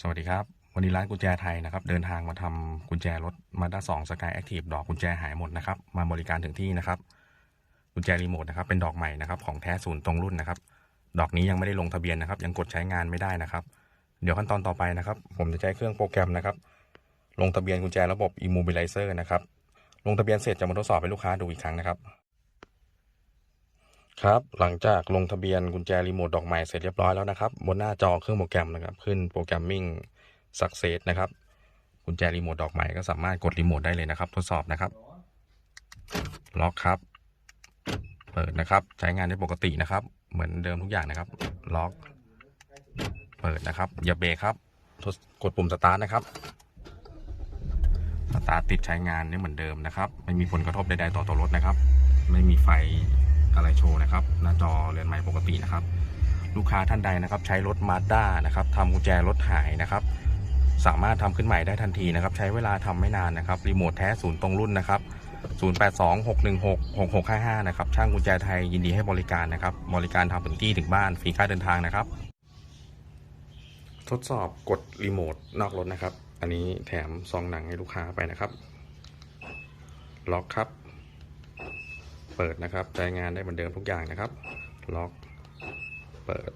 สวัสดีครับ วันนี้ร้านกุญแจไทยนะครับ เดินทางมาทำกุญแจรถมาด้าสองสกายแอคทีฟดอกกุญแจหายหมดนะครับ มาบริการถึงที่นะครับ กุญแจรีโมทนะครับเป็นดอกใหม่นะครับของแท้ศูนย์ตรงรุ่นนะครับ ดอกนี้ยังไม่ได้ลงทะเบียนนะครับ ยังกดใช้งานไม่ได้นะครับ เดี๋ยวขั้นตอนต่อไปนะครับ ผมจะใช้เครื่องโปรแกรมนะครับ ลงทะเบียนกุญแจระบบ Immobilizer นะครับ ลงทะเบียนเสร็จจะมาทดสอบให้ลูกค้าดูอีกครั้งนะครับ ครับ หลังจากลงทะเบียนกุญแจรีโมทดอกใหม่เสร็จเรียบร้อยแล้วนะครับ บนหน้าจอเครื่องโปรแกรมนะครับ ขึ้นโปรแกรมมิ่ง Success นะครับ กุญแจรีโมทดอกใหม่ก็สามารถกดรีโมทได้เลยนะครับ ทดสอบนะครับ ล็อกครับ เปิดนะครับ ใช้งานได้ปกตินะครับ เหมือนเดิมทุกอย่างนะครับ ล็อก เปิดนะครับ อย่าเบรกครับกดปุ่มสตาร์ทนะครับสตาร์ทติดใช้งานได้เหมือนเดิมนะครับ ไม่มีผลกระทบใดๆต่อตัวรถนะครับ ไม่มีไฟ อะไรโชว์นะครับ หน้าจอเรือนใหม่ปกตินะครับ ลูกค้าท่านใดนะครับ ใช้รถมาด้านะครับทำกุญแจรถหายนะครับ สามารถทำขึ้นใหม่ได้ทันทีนะครับ ใช้เวลาทำไม่นานนะครับ รีโมทแท้ศูนย์ตรงรุ่นนะครับ 0826166655 นะครับ ช่างกุญแจไทยยินดีให้บริการนะครับ บริการทำถึงที่ถึงบ้านฟรีค่าเดินทางนะครับ ทดสอบกดรีโมทนอกรถนะครับ อันนี้แถมซองหนังให้ลูกค้าไปนะครับ ล็อกครับ เปิดนะครับใช้งานได้เหมือนเดิมทุกอย่างนะครับ ล็อก เปิด